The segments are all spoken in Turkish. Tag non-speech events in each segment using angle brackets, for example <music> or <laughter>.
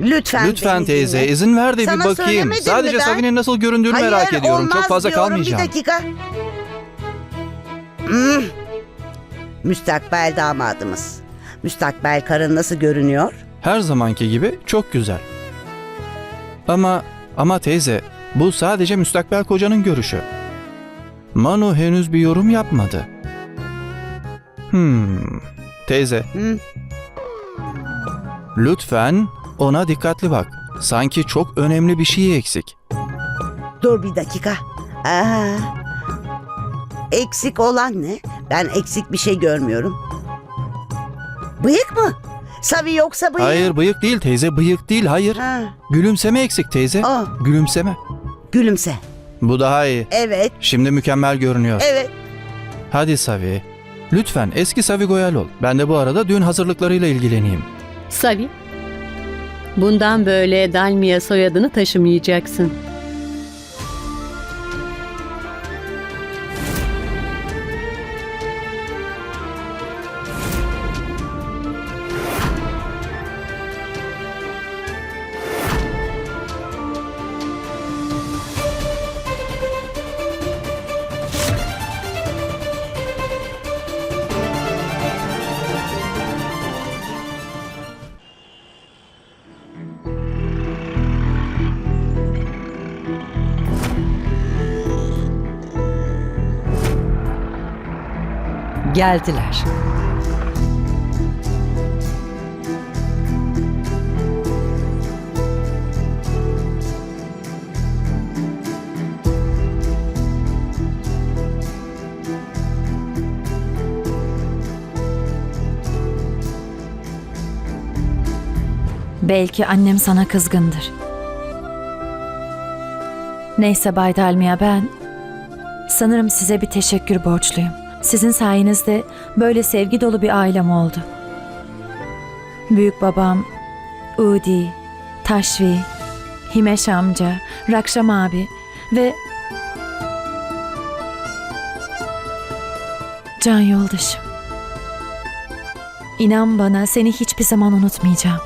Lütfen Lütfen beni teyze dinle. izin ver de bir Sana bakayım. söylemedim mi Sadece ben? Savi'nin nasıl göründüğünü Hayır, merak ediyorum. Çok olmaz fazla diyorum. kalmayacağım. Bir dakika. Hmm. Müstakbel damadımız. Müstakbel karın nasıl görünüyor? Her zamanki gibi çok güzel. Ama ama teyze bu sadece müstakbel kocanın görüşü. Manu henüz bir yorum yapmadı. Hmm. Teyze Hı? lütfen ona dikkatli bak. Sanki çok önemli bir şey eksik. Dur bir dakika. Aa, eksik olan ne? Ben eksik bir şey görmüyorum. Bıyık mı? Savi yoksa bıyık. Hayır bıyık değil teyze bıyık değil hayır. Ha. Gülümseme eksik teyze. Aa, Gülümseme. gülümse. Bu daha iyi. Evet, Şimdi mükemmel görünüyor. evet. Hadi Savi. Lütfen eski Savi Goyal ol. Ben de bu arada düğün hazırlıklarıyla ilgileneyim. Savi, bundan böyle Dalmia soyadını taşımayacaksın. Geldiler. Belki annem sana kızgındır. Neyse Bay Dalmia ben sanırım size bir teşekkür borçluyum. Sizin sayenizde böyle sevgi dolu bir ailem oldu. Büyük babam, Udi, Taşvi, Himeş amca, Rakşam abi ve Can yoldaşım. İnan bana seni hiçbir zaman unutmayacağım.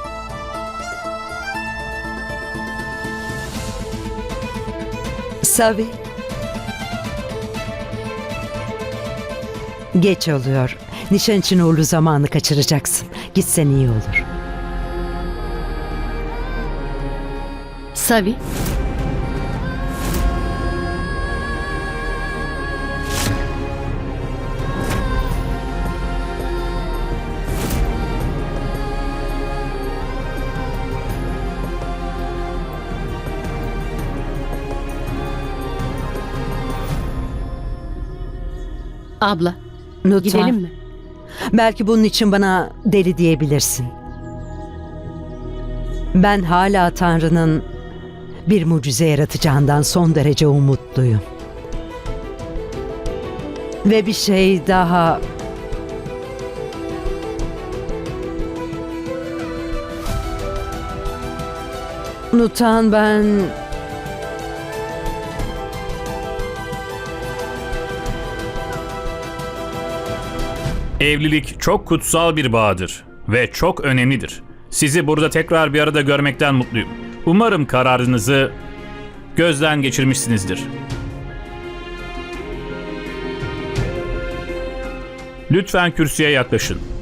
Savi. Geç oluyor. Nişan için uğurlu zamanı kaçıracaksın. Gitsen iyi olur. Savi, abla, Lütfen. gidelim mi? Belki bunun için bana deli diyebilirsin. Ben hala Tanrı'nın bir mucize yaratacağından son derece umutluyum. Ve bir şey daha... Nutan ben... Evlilik çok kutsal bir bağdır ve çok önemlidir. Sizi burada tekrar bir arada görmekten mutluyum. Umarım kararınızı gözden geçirmişsinizdir. Lütfen kürsüye yaklaşın.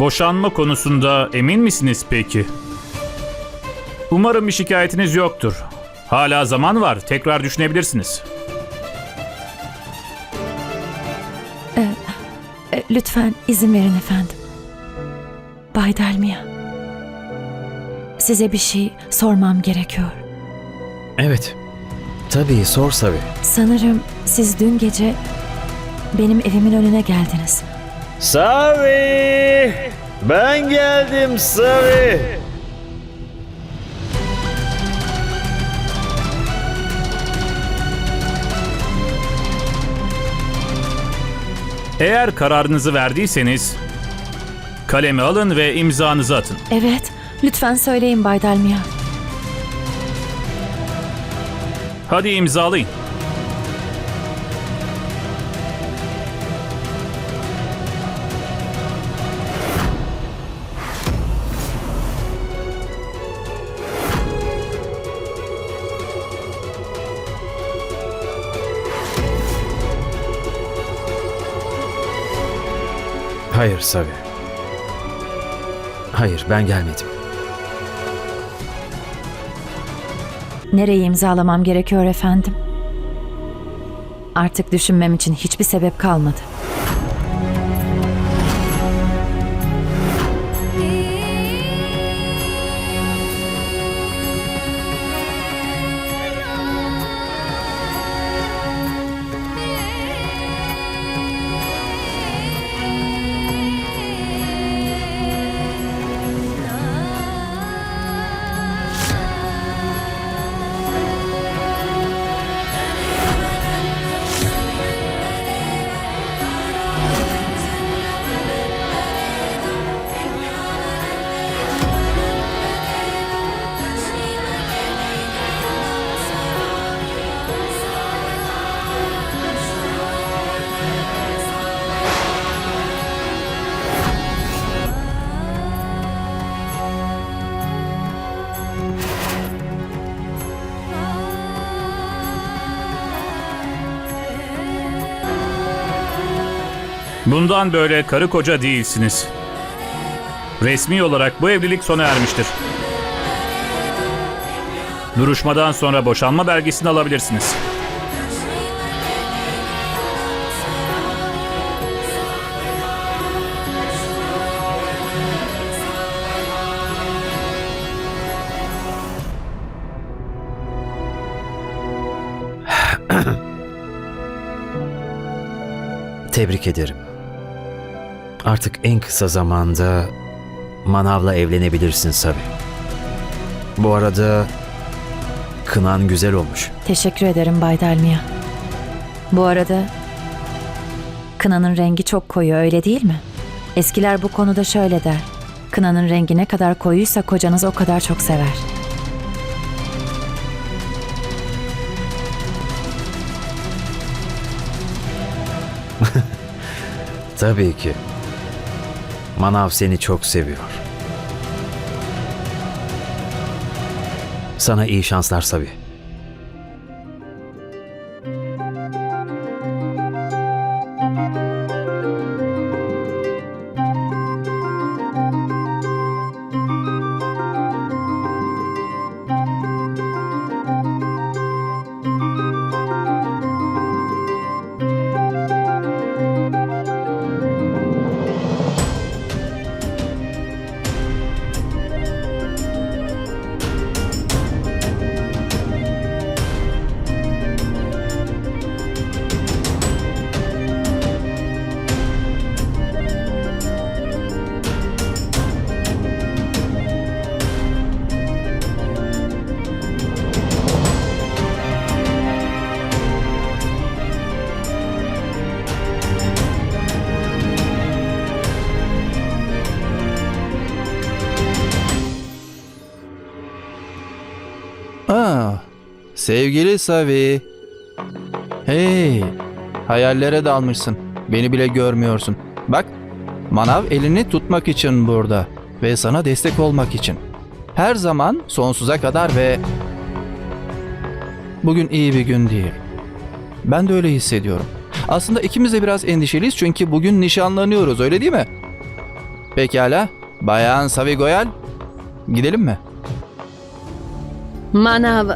Boşanma konusunda emin misiniz peki? Umarım bir şikayetiniz yoktur. Hala zaman var. Tekrar düşünebilirsiniz. E, Lütfen izin verin efendim. Bay Dalmia. Size bir şey sormam gerekiyor. Evet. Tabii sor Savi. Sanırım siz dün gece benim evimin önüne geldiniz. Savi! Ben geldim Savi. Eğer kararınızı verdiyseniz kalemi alın ve imzanızı atın. Evet, Lütfen söyleyin Bay Dalmia. Hadi imzalayın. Hayır Savi. Hayır ben gelmedim. Nereye imzalamam gerekiyor efendim? Artık düşünmem için hiçbir sebep kalmadı. Bundan böyle karı koca değilsiniz. Resmi olarak bu evlilik sona ermiştir. Duruşmadan sonra boşanma belgesini alabilirsiniz. Tebrik ederim. Artık en kısa zamanda Manav'la evlenebilirsin Savi. Bu arada kınan güzel olmuş. Teşekkür ederim Bay Dalmia. Bu arada kınanın rengi çok koyu öyle değil mi? Eskiler bu konuda şöyle der. Kınanın rengi ne kadar koyuysa kocanız o kadar çok sever. <laughs> Tabii ki. Manav seni çok seviyor. Sana iyi şanslar Savi. Sevgili Savi. Hey, hayallere dalmışsın. Beni bile görmüyorsun. Bak, manav elini tutmak için burada ve sana destek olmak için. Her zaman sonsuza kadar ve bugün iyi bir gün değil. Ben de öyle hissediyorum. Aslında ikimiz de biraz endişeliyiz çünkü bugün nişanlanıyoruz öyle değil mi? Pekala, Bayan Savi Goyal, gidelim mi? Manav,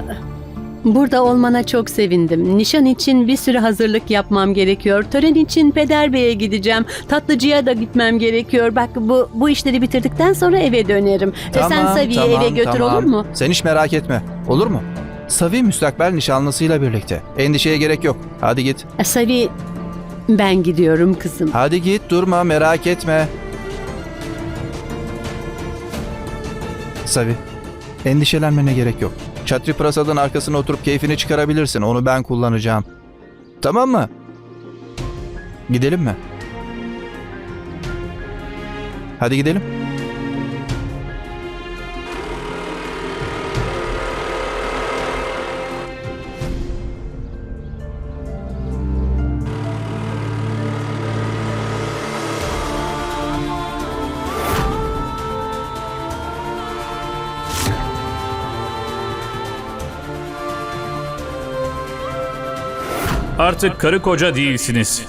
burada olmana çok sevindim. Nişan için bir sürü hazırlık yapmam gerekiyor. Tören için Peder Bey'e gideceğim. Tatlıcıya da gitmem gerekiyor. Bak bu bu işleri bitirdikten sonra eve dönerim. E sen Savi'yi eve götür tamam. olur mu? Sen hiç merak etme. Olur mu? Savi müstakbel nişanlısıyla birlikte. Endişeye gerek yok. Hadi git. E, Savi, ben gidiyorum kızım. Hadi git durma merak etme. Savi, endişelenmene gerek yok. Çatri Prasad'ın arkasına oturup keyfini çıkarabilirsin. Onu ben kullanacağım. Tamam mı? Gidelim mi? Hadi gidelim. Artık karı koca değilsiniz.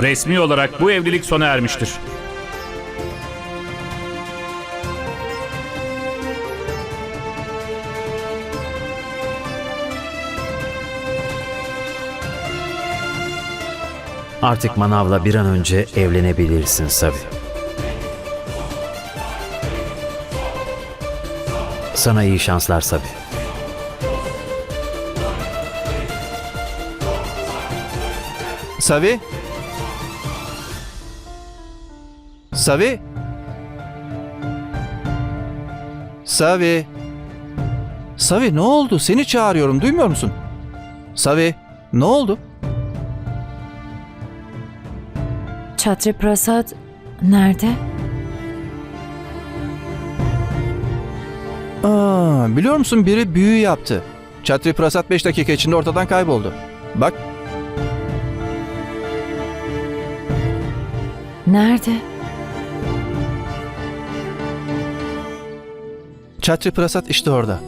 Resmi olarak bu evlilik sona ermiştir. Artık Manav'la bir an önce evlenebilirsin Savi. Sana iyi şanslar Savi. Savi? Savi? Savi? Savi ne oldu? Seni çağırıyorum. Duymuyor musun? Savi, ne oldu? Çatri Prasad nerede? Aa, biliyor musun biri büyü yaptı. Çatri Prasad 5 dakika içinde ortadan kayboldu. Bak, Nerede? Çatri Prasad işte orada.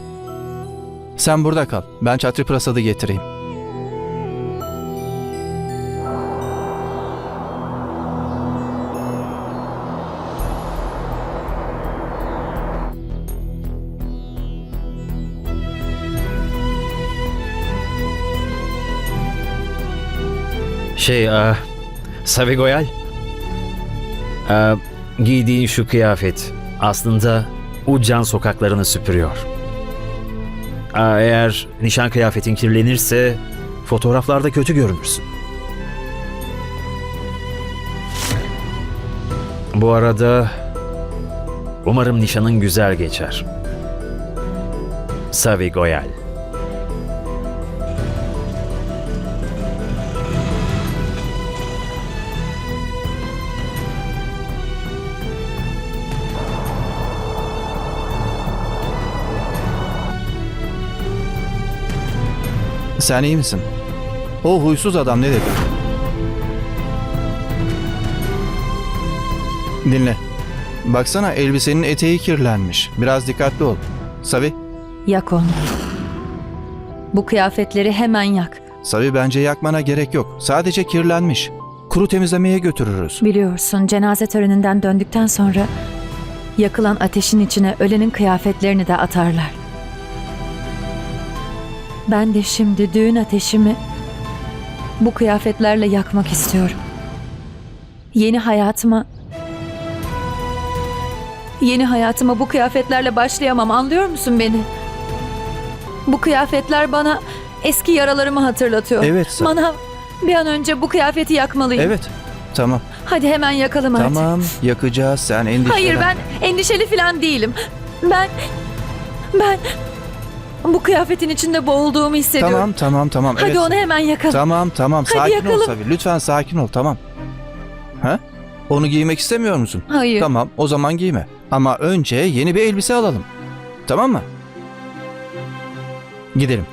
Sen burada kal. Ben Çatri Prasad'ı getireyim. Şey, e, Savi Goyal. E, giydiğin şu kıyafet aslında Ucan sokaklarını süpürüyor. E, eğer nişan kıyafetin kirlenirse fotoğraflarda kötü görünürsün. Bu arada umarım nişanın güzel geçer. Savi Goyal. Sen iyi misin? O huysuz adam ne dedi? Dinle. Baksana elbisenin eteği kirlenmiş. Biraz dikkatli ol. Savi, Yak onu. Bu kıyafetleri hemen yak. Savi bence yakmana gerek yok. Sadece kirlenmiş. Kuru temizlemeye götürürüz. Biliyorsun cenaze töreninden döndükten sonra yakılan ateşin içine ölenin kıyafetlerini de atarlar. Ben de şimdi düğün ateşimi bu kıyafetlerle yakmak istiyorum. Yeni hayatıma Yeni hayatıma bu kıyafetlerle başlayamam anlıyor musun beni? Bu kıyafetler bana eski yaralarımı hatırlatıyor. Evet, Sa- Manav bir an önce bu kıyafeti yakmalıyım. Evet. Tamam. Hadi hemen yakalım artık. Tamam. Yakacağız. Sen endişelen. Hayır ben endişeli falan değilim. Ben ben bu kıyafetin içinde boğulduğumu hissediyorum. Tamam tamam tamam. Hadi evet. onu hemen yakalım. Tamam tamam. Hadi sakin ol yakalım. Savi. Lütfen sakin ol. Tamam. Ha? Onu giymek istemiyor musun? Hayır. Tamam o zaman giyme. Ama önce yeni bir elbise alalım. Tamam mı? Gidelim.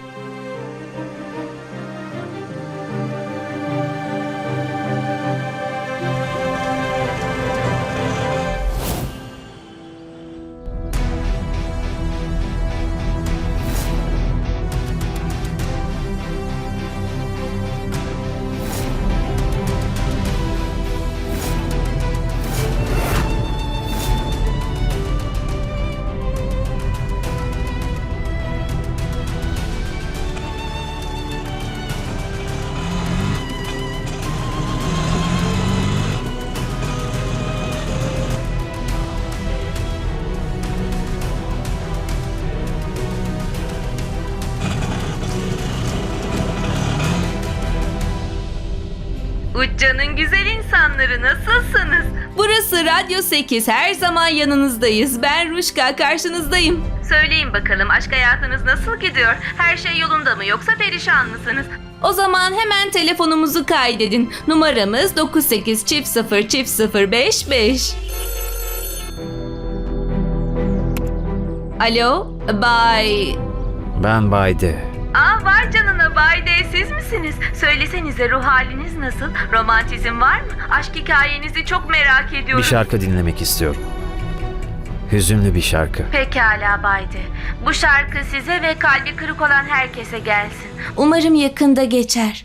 Ucca'nın güzel insanları nasılsınız? Burası Radyo 8. Her zaman yanınızdayız. Ben Ruşka karşınızdayım. Söyleyin bakalım aşk hayatınız nasıl gidiyor? Her şey yolunda mı yoksa perişan mısınız? O zaman hemen telefonumuzu kaydedin. Numaramız 98 çift 0 çift 0 55. Alo, Bay... Ben Bayde. Aa var canına Bay D siz misiniz? Söylesenize ruh haliniz nasıl? Romantizm var mı? Aşk hikayenizi çok merak ediyorum. Bir şarkı dinlemek istiyorum. Hüzünlü bir şarkı. Pekala Bayde. Bu şarkı size ve kalbi kırık olan herkese gelsin. Umarım yakında geçer.